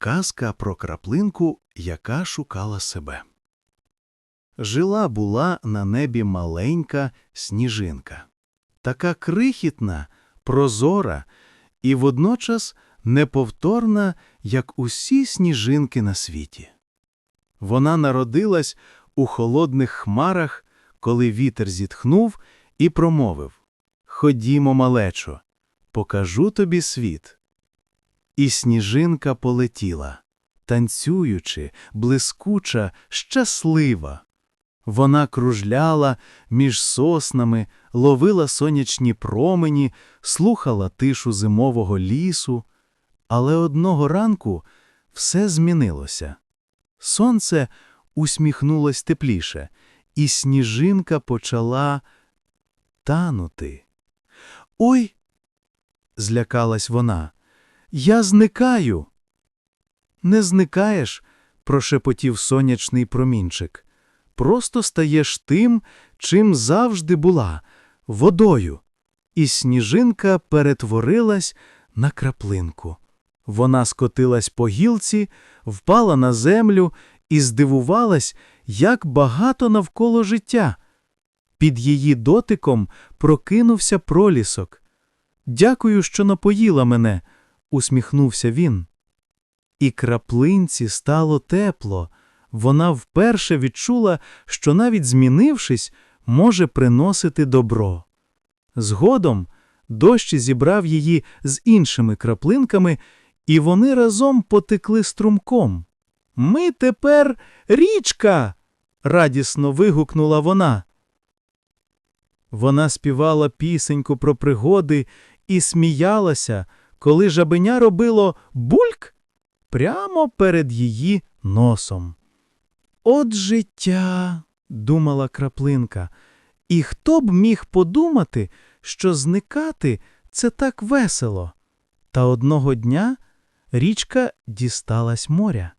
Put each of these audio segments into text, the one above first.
Казка про краплинку, яка шукала себе. Жила була на небі маленька сніжинка. Така крихітна, прозора і водночас неповторна, як усі сніжинки на світі. Вона народилась у холодних хмарах, коли вітер зітхнув і промовив Ходімо, малечо, покажу тобі світ. І сніжинка полетіла, танцюючи, блискуча, щаслива. Вона кружляла між соснами, ловила сонячні промені, слухала тишу зимового лісу. Але одного ранку все змінилося. Сонце усміхнулось тепліше, і сніжинка почала танути. Ой, злякалась вона. Я зникаю. Не зникаєш, прошепотів сонячний промінчик. Просто стаєш тим, чим завжди була водою. І сніжинка перетворилась на краплинку. Вона скотилась по гілці, впала на землю і здивувалась, як багато навколо життя. Під її дотиком прокинувся пролісок. Дякую, що напоїла мене, усміхнувся він. І краплинці стало тепло. Вона вперше відчула, що навіть змінившись, може приносити добро. Згодом дощ зібрав її з іншими краплинками, і вони разом потекли струмком. Ми тепер річка. радісно вигукнула вона. Вона співала пісеньку про пригоди і сміялася, коли жабеня робило бульк прямо перед її носом. От життя, думала краплинка, і хто б міг подумати, що зникати це так весело. Та одного дня річка дісталась моря.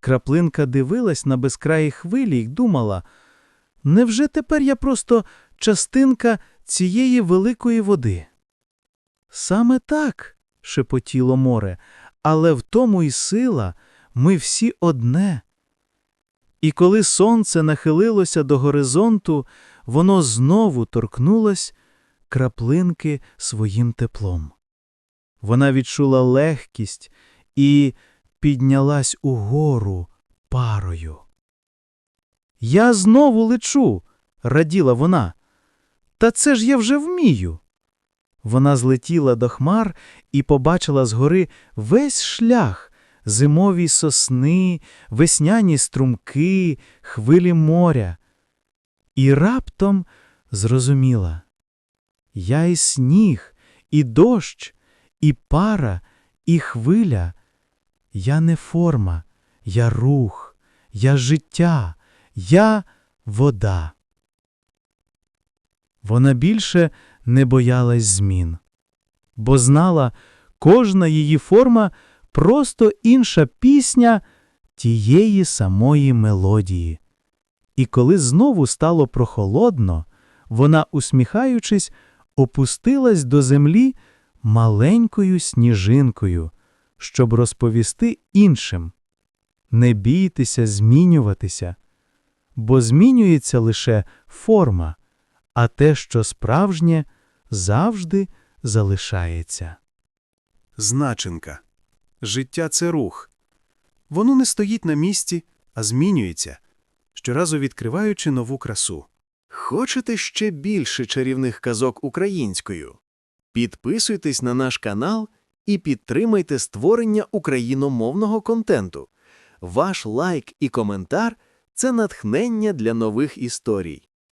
Краплинка дивилась на безкраї хвилі й думала, невже тепер я просто частинка цієї великої води? Саме так, шепотіло море, але в тому й сила, ми всі одне. І коли сонце нахилилося до горизонту, воно знову торкнулось краплинки своїм теплом. Вона відчула легкість і піднялась угору парою. Я знову лечу, раділа вона. Та це ж я вже вмію. Вона злетіла до хмар і побачила згори весь шлях, зимові сосни, весняні струмки, хвилі моря. І раптом зрозуміла я і сніг, і дощ, і пара, і хвиля. Я не форма, я рух, я життя, я вода. Вона більше не боялась змін, бо знала, кожна її форма просто інша пісня тієї самої мелодії. І коли знову стало прохолодно, вона, усміхаючись, опустилась до землі маленькою сніжинкою, щоб розповісти іншим. Не бійтеся змінюватися, бо змінюється лише форма, а те, що справжнє, завжди залишається. Значенка. Життя це рух. Воно не стоїть на місці, а змінюється, щоразу відкриваючи нову красу. Хочете ще більше чарівних казок українською? Підписуйтесь на наш канал і підтримайте створення україномовного контенту. Ваш лайк і коментар це натхнення для нових історій.